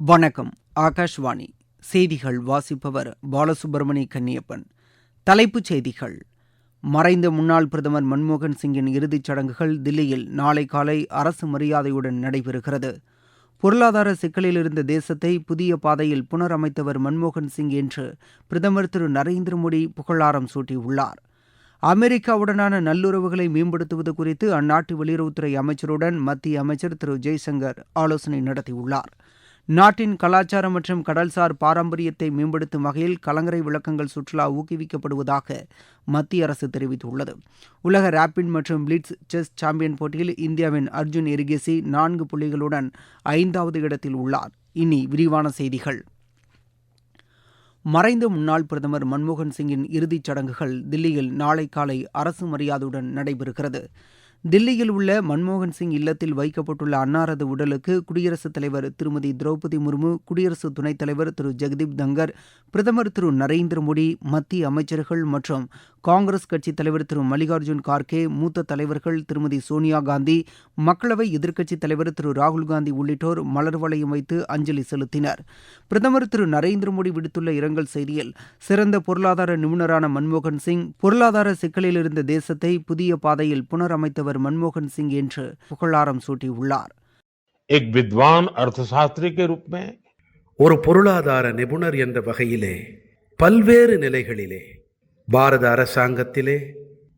வணக்கம். ஆகாஷ்வாணி. செய்திகள் வாசிப்பவர் பாலசுப்பிரமணிய கன்னியப்பன். தலைப்புச் செய்திகள். மறைந்த முன்னாள் பிரதமர் மன்மோகன் சிங்கின் இறுதிச் சடங்குகள் தில்லியில் நாளை காலை அரசு மரியாதையுடன் நடைபெறுகிறது. பொருளாதார சிக்கலில் இருந்த தேசத்தை புதிய பாதையில் புனரமைத்தவர் மன்மோகன் சிங் என்று பிரதமர் திரு நரேந்திர மோடி புகழாரம் சூட்டியுள்ளார். அமெரிக்காவுடனான நல்லுறவுகளை மேம்படுத்துவது குறித்து அந்நாட்டு வெளியுறவுத்துறை அமைச்சருடன் மத்திய அமைச்சர் திரு ஜெய்சங்கர் ஆலோசனை நடத்தியுள்ளார். நாட்டின் கலாச்சாரம் மற்றும் கடல்சார் பாரம்பரியத்தை மேம்படுத்தும் வகையில் கலங்கரை விளக்கங்கள் சுற்றுலா ஊக்குவிக்கப்படுவதாக மத்திய அரசு தெரிவித்துள்ளது. உலக ரேபிட் மற்றும் பிளிட்ஸ் செஸ் சாம்பியன் போட்டியில் இந்தியாவின் அர்ஜுன் எரிகேசி நான்கு புள்ளிகளுடன் ஐந்தாவது இடத்தில் உள்ளார். இனி விரிவான செய்திகள். மறைந்த முன்னாள் பிரதமர் மன்மோகன் சிங்கின் இறுதிச் சடங்குகள் தில்லியில் நாளை காலை அரசு மரியாதையுடன் நடைபெறுகிறது. தில்லியில் உள்ள மன்மோகன் சிங் இல்லத்தில் வைக்கப்பட்டுள்ள அன்னாரது உடலுக்கு குடியரசுத் தலைவர் திருமதி திரௌபதி முர்மு குடியரசு துணைத் தலைவர் திரு ஜெகதீப் தங்கர் பிரதமர் திரு நரேந்திர மோடி மத்திய அமைச்சர்கள் மற்றும் காங்கிரஸ் கட்சித் தலைவர் திரு மல்லிகார்ஜுன் கார்கே மூத்த தலைவர்கள் திருமதி சோனியா காந்தி மக்களவை எதிர்க்கட்சித் தலைவர் திரு ராகுல் காந்தி உள்ளிட்டோர் மலர் வளையம் வைத்து அஞ்சலி செலுத்தினர் பிரதமர் திரு நரேந்திர மோடி விடுத்துள்ள இரங்கல் செய்தியில் சிறந்த பொருளாதார நிபுணரான மன்மோகன் சிங் பொருளாதார சிக்கலில் இருந்த தேசத்தை புதிய பாதையில் புனரமைத்தவர் மன்மோகன் சிங் என்று புகழாரம் சூட்டியுள்ளார் एक विद्वान अर्थशास्त्री के रूप में ஒரு பொருளாதார நிபுணர் என்ற வகையிலே பல்வேறு நிலைகளிலே பாரத அரசாங்கத்திலே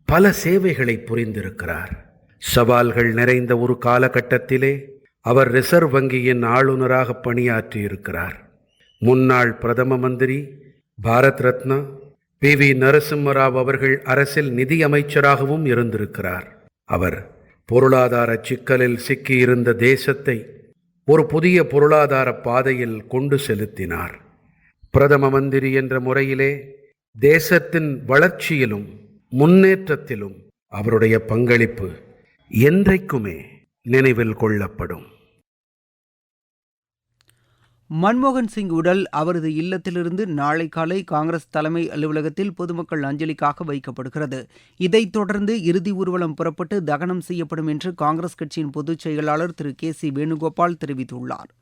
பல சேவைகளை புரிந்திருக்கிறார். சவால்கள் நிறைந்த ஒரு காலகட்டத்திலே அவர் ரிசர்வ் வங்கியின் ஆளுநராக பணியாற்றியிருக்கிறார். முன்னாள் பிரதம மந்திரி பாரத் ரத்னா பி. வி. நரசிம்மராவ் அவர்கள் அரசில் நிதி அமைச்சராகவும் இருந்திருக்கிறார். அவர் பொருளாதார சிக்கலில் சிக்கியிருந்த தேசத்தை ஒரு புதிய பொருளாதார பாதையில் கொண்டு செலுத்தினார். பிரதம மந்திரி என்ற முறையிலே தேசத்தின் வளர்ச்சியிலும் முன்னேற்றத்திலும் அவருடைய பங்களிப்பு என்றைக்குமே நினைவில் கொள்ளப்படும். மன்மோகன் சிங் உடல் அவரது இல்லத்திலிருந்து நாளை காலை காங்கிரஸ் தலைமை அலுவலகத்தில் பொதுமக்கள் அஞ்சலிக்காக வைக்கப்படுகிறது. இதைத் தொடர்ந்து இறுதி ஊர்வலம் புறப்பட்டு தகனம் செய்யப்படும் என்று காங்கிரஸ் கட்சியின் பொதுச் செயலாளர் திரு கே சி வேணுகோபால் தெரிவித்துள்ளார்.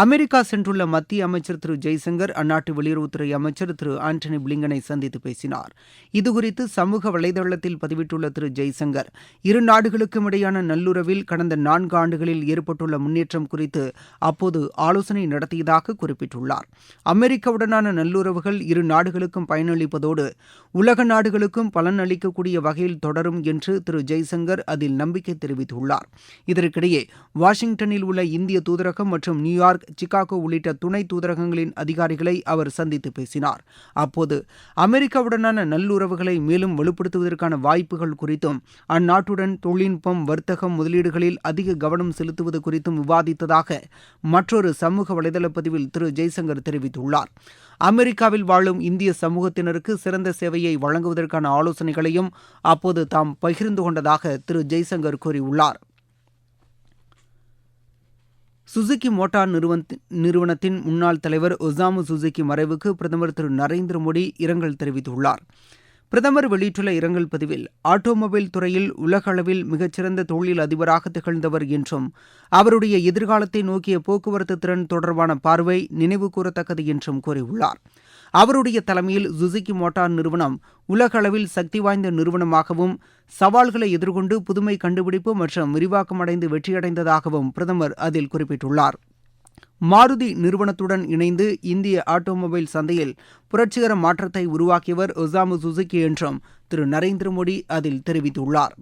அமெரிக்கா சென்றுள்ள மத்திய அமைச்சர் திரு ஜெய்சங்கர் அந்நாட்டு வெளியுறவுத்துறை அமைச்சர் திரு ஆண்டனி பிளிங்கனை சந்தித்து பேசினார். இதுகுறித்து சமூக வலைதளத்தில் பதிவிட்டுள்ள திரு ஜெய்சங்கர் இரு நாடுகளுக்கும் இடையான நல்லுறவில் கடந்த நான்கு ஆண்டுகளில் ஏற்பட்டுள்ள முன்னேற்றம் குறித்து அப்போது ஆலோசனை நடத்தியதாக குறிப்பிட்டுள்ளார். அமெரிக்காவுடனான நல்லுறவுகள் இரு நாடுகளுக்கும் பயனளிப்பதோடு உலக நாடுகளுக்கும் பலன் அளிக்கக்கூடிய வகையில் தொடரும் என்று திரு ஜெய்சங்கர் அதில் நம்பிக்கை தெரிவித்துள்ளார். இதற்கிடையே வாஷிங்டனில் உள்ள இந்திய தூதரகம் மற்றும் நியூயார்க் சிகாகோ உள்ளிட்ட துணை தூதரகங்களின் அதிகாரிகளை அவர் சந்தித்து பேசினார். அப்போது அமெரிக்காவுடனான நல்லுறவுகளை மேலும் வலுப்படுத்துவதற்கான வாய்ப்புகள் குறித்தும் அந்நாட்டுடன் தொழில்நுட்பம் வர்த்தகம் முதலீடுகளில் அதிக கவனம் செலுத்துவது குறித்தும் விவாதித்ததாக மற்றொரு சமூக வலைதள பதிவில் திரு. ஜெய்சங்கர் தெரிவித்துள்ளார். அமெரிக்காவில் வாழும் இந்திய சமூகத்தினருக்கு சிறந்த சேவையை வழங்குவதற்கான ஆலோசனைகளையும் அப்போது தாம் பகிர்ந்து கொண்டதாக திரு. ஜெய்சங்கர் கூறியுள்ளார். சுசுகி மோட்டார் நிறுவனத்தின் முன்னாள் தலைவர் ஒசாமு சுசுகி மறைவுக்கு பிரதமர் திரு நரேந்திர மோடி இரங்கல் தெரிவித்துள்ளார். பிரதமர் வெளியிட்டுள்ள இரங்கல் பதிவில் ஆட்டோமொபைல் துறையில் உலக அளவில் மிகச்சிறந்த தொழில் அதிபராக திகழ்ந்தவர் என்றும் அவருடைய எதிர்காலத்தை நோக்கிய போக்குவரத்து திறன் தொடர்பான பார்வை நினைவு கூறத்தக்கது என்றும் கூறியுள்ளார். அவருடைய தலைமையில் சுசுகி மோட்டார் நிறுவனம் உலக அளவில் சக்தி வாய்ந்த நிறுவனமாகவும் சவால்களை எதிர்கொண்டு புதுமை கண்டுபிடிப்பு மற்றும் விரிவாக்கமடைந்து வெற்றியடைந்ததாகவும் பிரதமர் அதில் குறிப்பிட்டுள்ளார். மாருதி நிறுவனத்துடன் இணைந்து இந்திய ஆட்டோமொபைல் சந்தையில் புரட்சிகர மாற்றத்தை உருவாக்கியவர் ஒசாமு சுசுகி என்றும் திரு நரேந்திர மோடி அதில் தெரிவித்துள்ளார்.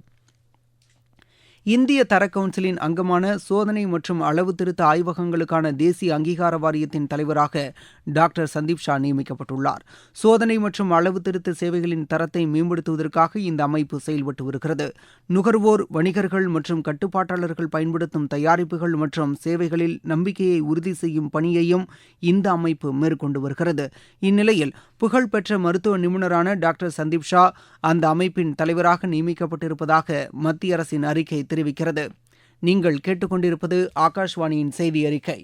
இந்திய தர கவுன்சிலின் அங்கமான சோதனை மற்றும் அளவு திருத்த ஆய்வகங்களுக்கான தேசிய அங்கீகார வாரியத்தின் தலைவராக டாக்டர் சந்தீப் ஷா நியமிக்கப்பட்டுள்ளார். சோதனை மற்றும் அளவு திருத்த சேவைகளின் தரத்தை மேம்படுத்துவதற்காக இந்த அமைப்பு செயல்பட்டு வருகிறது. நுகர்வோர் வணிகர்கள் மற்றும் கட்டுப்பாட்டாளர்கள் பயன்படுத்தும் தயாரிப்புகள் மற்றும் சேவைகளில் நம்பிக்கையை உறுதி செய்யும் பணியையும் இந்த அமைப்பு மேற்கொண்டு வருகிறது. இந்நிலையில் புகழ்பெற்ற மருத்துவ நிபுணரான டாக்டர் சந்தீப் ஷா அந்த அமைப்பின் தலைவராக நியமிக்கப்பட்டிருப்பதாக மத்திய அரசின் அறிக்கை தெரிவிக்கிறது. நீங்கள் கேட்டுக்கொண்டிருப்பது ஆகாஷ்வாணியின் செய்தி அறிக்கை.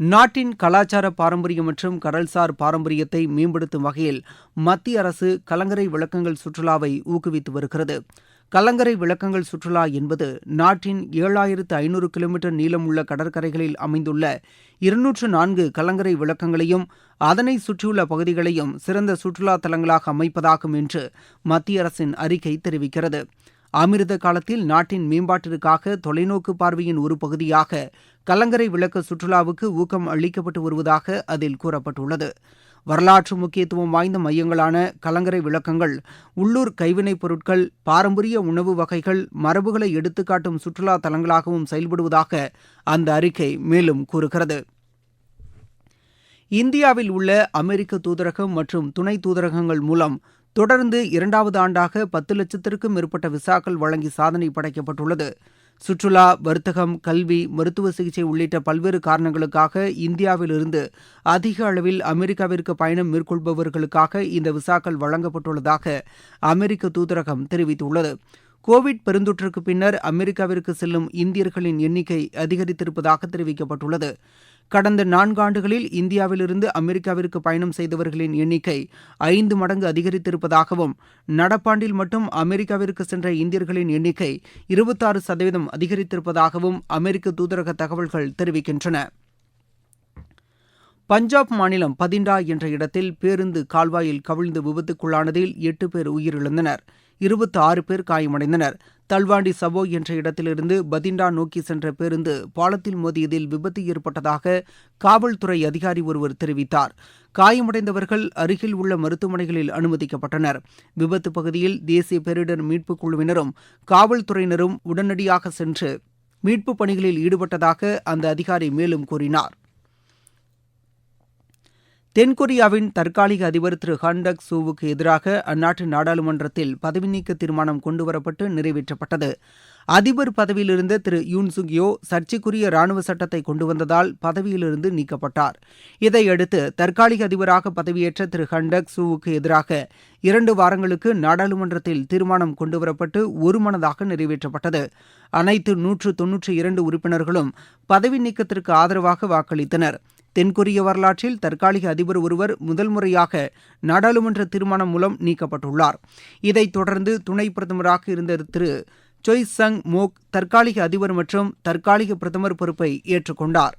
நாட்டின் கலாச்சார பாரம்பரியம் மற்றும் கடல்சார் பாரம்பரியத்தை மேம்படுத்தும் வகையில் மத்திய அரசு கலங்கரை விளக்கங்கள் சுற்றுலாவை ஊக்குவித்து வருகிறது. கலங்கரை விளக்கங்கள் சுற்றுலா என்பது நாட்டின் ஏழாயிரத்து ஐநூறு கிலோமீட்டர் நீளமுள்ள கடற்கரைகளில் அமைந்துள்ள இருநூற்று நான்கு கலங்கரை விளக்கங்களையும் அதனை சுற்றியுள்ள பகுதிகளையும் சிறந்த சுற்றுலா தலங்களாக அமைப்பதாகும் என்று மத்திய அரசின் அறிக்கை தெரிவிக்கிறது. அமிர்த காலத்தில் நாட்டின் மேம்பாட்டிற்காக தொலைநோக்கு பார்வையின் ஒரு பகுதியாக கலங்கரை விளக்க சுற்றுலாவுக்கு ஊக்கம் அளிக்கப்பட்டு வருவதாக அதில் கூறப்பட்டுள்ளது. வரலாற்று முக்கியத்துவம் வாய்ந்த மையங்களான கலங்கரை விளக்கங்கள் உள்ளூர் கைவினைப் பொருட்கள் பாரம்பரிய உணவு வகைகள் மரபுகளை எடுத்துக்காட்டும் சுற்றுலா தலங்களாகவும் செயல்படுவதாக அந்த அறிக்கை மேலும் கூறுகிறது. இந்தியாவில் உள்ள அமெரிக்க தூதரகம் மற்றும் துணை தூதரகங்கள் மூலம் தொடர்ந்து இரண்டாவது ஆண்டாக பத்து லட்சத்திற்கும் மேற்பட்ட விசாக்கள் வழங்கி சாதனை படைக்கப்பட்டுள்ளது. சுற்றுலா வர்த்தகம் கல்வி மருத்துவ சிகிச்சை உள்ளிட்ட பல்வேறு காரணங்களுக்காக இந்தியாவிலிருந்து அதிக அளவில் அமெரிக்காவிற்கு பயணம் மேற்கொள்பவர்களுக்காக இந்த விசாக்கள் வழங்கப்பட்டுள்ளதாக அமெரிக்க தூதரகம் தெரிவித்துள்ளது. கோவிட் பெருந்தொற்றுக்கு பின்னர் அமெரிக்காவிற்கு செல்லும் இந்தியர்களின் எண்ணிக்கை அதிகரித்திருப்பதாக தெரிவிக்கப்பட்டுள்ளது. கடந்த நான்காண்டுகளில் இந்தியாவிலிருந்து அமெரிக்காவிற்கு பயணம் செய்தவர்களின் எண்ணிக்கை ஐந்து மடங்கு அதிகரித்திருப்பதாகவும் நடப்பாண்டில் மட்டும் அமெரிக்காவிற்கு சென்ற இந்தியர்களின் எண்ணிக்கை இருபத்தாறு சதவீதம் அதிகரித்திருப்பதாகவும் அமெரிக்க தூதரக தகவல்கள் தெரிவிக்கின்றன. பஞ்சாப் மாநிலம் பதிண்டா என்ற இடத்தில் பேருந்து கால்வாயில் கவிழ்ந்து விபத்துக்குள்ளானதில் எட்டு பேர் உயிரிழந்தனர். இருபத்தி ஆறு பேர் காயமடைந்தனர். தல்வாண்டி சபோ என்ற இடத்திலிருந்து பதிண்டா நோக்கி சென்ற பேருந்து பாலத்தில் மோதியதில் விபத்து ஏற்பட்டதாக காவல்துறை அதிகாரி ஒருவர் தெரிவித்தார். காயமடைந்தவர்கள் அருகில் உள்ள மருத்துவமனைகளில் அனுமதிக்கப்பட்டனர். விபத்து பகுதியில் தேசிய பேரிடர் மீட்புக் குழுவினரும் காவல்துறையினரும் உடனடியாக சென்று மீட்புப் பணிகளில் ஈடுபட்டதாக அந்த அதிகாரி மேலும் கூறினார். தென்கொரியாவின் தற்காலிக அதிபர் திரு ஹண்டக் சூவுக்கு எதிராக அந்நாட்டு நாடாளுமன்றத்தில் பதவி நீக்க தீர்மானம் கொண்டுவரப்பட்டு நிறைவேற்றப்பட்டது. அதிபர் பதவியிலிருந்த திரு யூன் சுக்யோ சர்ச்சைக்குரிய ராணுவ சட்டத்தை கொண்டு வந்ததால் பதவியிலிருந்து நீக்கப்பட்டார். இதையடுத்து தற்காலிக அதிபராக பதவியேற்ற திரு ஹண்டக் சூவுக்கு எதிராக இரண்டு வாரங்களுக்கு நாடாளுமன்றத்தில் தீர்மானம் கொண்டுவரப்பட்டு ஒருமனதாக நிறைவேற்றப்பட்டது. அனைத்து நூற்று தொன்னூற்றி இரண்டு உறுப்பினர்களும் பதவி நீக்கத்திற்கு ஆதரவாக வாக்களித்தனர். தென்கொரிய வரலாற்றில் தற்காலிக அதிபர் ஒருவர் முதல் முறையாக நாடாளுமன்ற தீர்மானம் மூலம் நீக்கப்பட்டுள்ளார். இதைத் தொடர்ந்து துணை பிரதமராக இருந்த திரு. சொய் சங் மோக் தற்காலிக அதிபர் மற்றும் தற்காலிக பிரதமர் பொறுப்பை ஏற்றுக்கொண்டார்.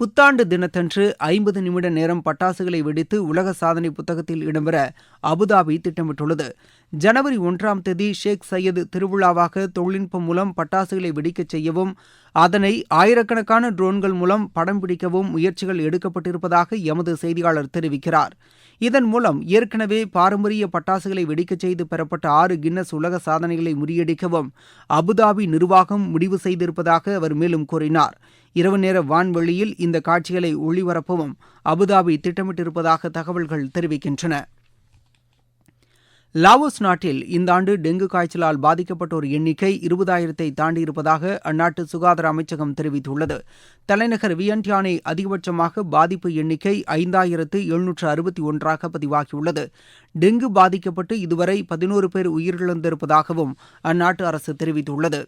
புத்தாண்டு தினத்தன்று ஐம்பது நிமிட நேரம் பட்டாசுகளை வெடித்து உலக சாதனை புத்தகத்தில் இடம்பெற அபுதாபி திட்டமிட்டுள்ளது. ஜனவரி ஒன்றாம் தேதி ஷேக் சையது திருவிழாவாக தொழில்நுட்பம் மூலம் பட்டாசுகளை வெடிக்கச் செய்யவும் அதனை ஆயிரக்கணக்கான ட்ரோன்கள் மூலம் படம் பிடிக்கவும் முயற்சிகள் எடுக்கப்பட்டிருப்பதாக எமது செய்தியாளர் தெரிவிக்கிறார். இதன் மூலம் ஏற்கனவே பாரம்பரிய பட்டாசுகளை வெடிக்கச் செய்து பெறப்பட்ட ஆறு கின்னஸ் உலக சாதனைகளை முறியடிக்கவும் அபுதாபி நிர்வாகம் முடிவு செய்திருப்பதாக அவர் மேலும் கூறினார். இரவு நேர வான்வெளியில் இந்த காட்சிகளை ஒளிபரப்பவும் அபுதாபி திட்டமிட்டிருப்பதாக தகவல்கள் தெரிவிக்கின்றன. லாவோஸ் நாட்டில் இந்த ஆண்டு டெங்கு காய்ச்சலால் பாதிக்கப்பட்டோர் எண்ணிக்கை இருபதாயிரத்தை தாண்டியிருப்பதாக அந்நாட்டு சுகாதார அமைச்சகம் தெரிவித்துள்ளது. தலைநகர் வியன்டியானை அதிகபட்சமாக பாதிப்பு எண்ணிக்கை ஐந்தாயிரத்து எழுநூற்று அறுபத்தி ஒன்றாக பதிவாகியுள்ளது. டெங்கு பாதிக்கப்பட்டு இதுவரை பதினோரு பேர் உயிரிழந்திருப்பதாகவும் அந்நாட்டு அரசு தெரிவித்துள்ளது.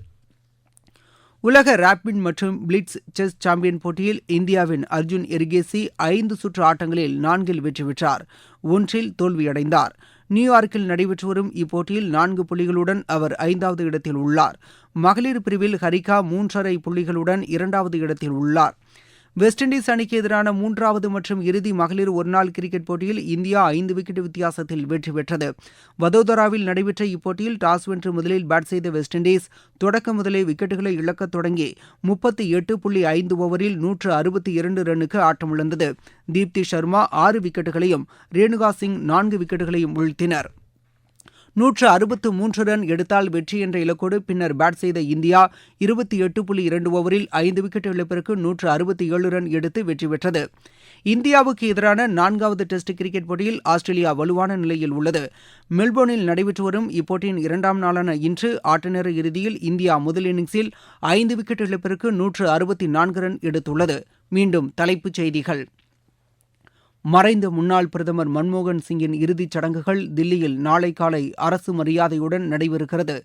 உலக ரேபிட் மற்றும் பிளிட்ஸ் செஸ் சாம்பியன் போட்டியில் இந்தியாவின் அர்ஜுன் எரிகேசி ஐந்து சுற்று ஆட்டங்களில் நான்கில் வெற்றி பெற்றார். ஒன்றில் தோல்வியடைந்தார். நியூயார்க்கில் நடைபெற்று வரும் இப்போட்டியில் நான்கு புள்ளிகளுடன் அவர் ஐந்தாவது இடத்தில் உள்ளார். மகளிர் பிரிவில் ஹரிகா மூன்றரை புள்ளிகளுடன் இரண்டாவது இடத்தில் உள்ளார். வெஸ்ட் இண்டீஸ் அணிக்கு எதிரான மூன்றாவது மற்றும் இறுதி மகளிர் ஒருநாள் கிரிக்கெட் போட்டியில் இந்தியா ஐந்து விக்கெட் வித்தியாசத்தில் வெற்றி பெற்றது. வதோதராவில் நடைபெற்ற இப்போட்டியில் டாஸ் வென்று முதலில் பேட் செய்த வெஸ்ட் இண்டீஸ் தொடக்க முதலே விக்கெட்டுகளை இழக்கத் தொடங்கி முப்பத்தி எட்டு புள்ளி ஐந்து ஓவரில் நூற்று அறுபத்தி இரண்டு ரன்னுக்கு ஆட்டமிழந்தது தீப்தி சர்மா ஆறு விக்கெட்டுகளையும் ரேணுகா சிங் நான்கு விக்கெட்டுகளையும் வீழ்த்தினர். நூற்று அறுபத்து மூன்று ரன் எடுத்தால் வெற்றி என்ற இலக்கோடு பின்னர் பேட் செய்த இந்தியா இருபத்தி எட்டு புள்ளி இரண்டு ஓவரில் ஐந்து விக்கெட் இழப்பிற்கு நூற்று அறுபத்தி ஏழு ரன் எடுத்து வெற்றி பெற்றது. இந்தியாவுக்கு எதிரான நான்காவது டெஸ்ட் கிரிக்கெட் போட்டியில் ஆஸ்திரேலியா வலுவான நிலையில் உள்ளது. மெல்போர்னில் நடைபெற்று வரும் இப்போட்டியின் இரண்டாம் நாளான இன்று ஆட்டநேர இறுதியில் இந்தியா முதல் இன்னிங்ஸில் ஐந்து விக்கெட் இழப்பிற்கு நூற்று அறுபத்தி நான்கு ரன் எடுத்துள்ளது. மீண்டும் தலைப்புச் செய்திகள். மறைந்த முன்னாள் பிரதமர் மன்மோகன் சிங்கின் இறுதிச் சடங்குகள் தில்லியில் நாளை காலை அரசு மரியாதையுடன் நடைபெறுகிறது.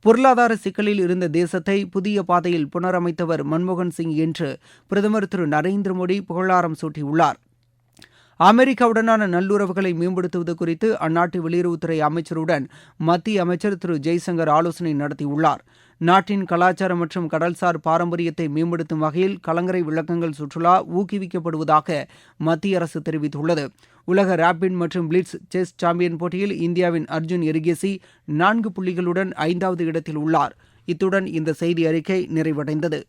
பொருளாதார சிக்கலில் இருந்த தேசத்தை புதிய பாதையில் புனரமைத்தவர் மன்மோகன் சிங் என்று பிரதமர் திரு நரேந்திர மோடி புகழாரம் சூட்டியுள்ளார். அமெரிக்காவுடனான நல்லுறவுகளை மேம்படுத்துவது குறித்து அந்நாட்டு வெளியுறவுத்துறை அமைச்சருடன் மத்திய அமைச்சர் திரு ஜெய்சங்கர் ஆலோசனை நடத்தியுள்ளார். நாட்டின் கலாச்சாரம் மற்றும் கடல்சார் பாரம்பரியத்தை மேம்படுத்தும் வகையில் கலங்கரை விளக்கங்கள் சுற்றுலா ஊக்குவிக்கப்படுவதாக மத்திய அரசு தெரிவித்துள்ளது. உலக ரேபிட் மற்றும் பிளிட்ஸ் செஸ் சாம்பியன் போட்டியில் இந்தியாவின் அர்ஜுன் எரிகேசி நான்கு புள்ளிகளுடன் ஐந்தாவது இடத்தில் உள்ளார். இத்துடன் இந்த செய்தி அறிக்கை நிறைவடைந்தது.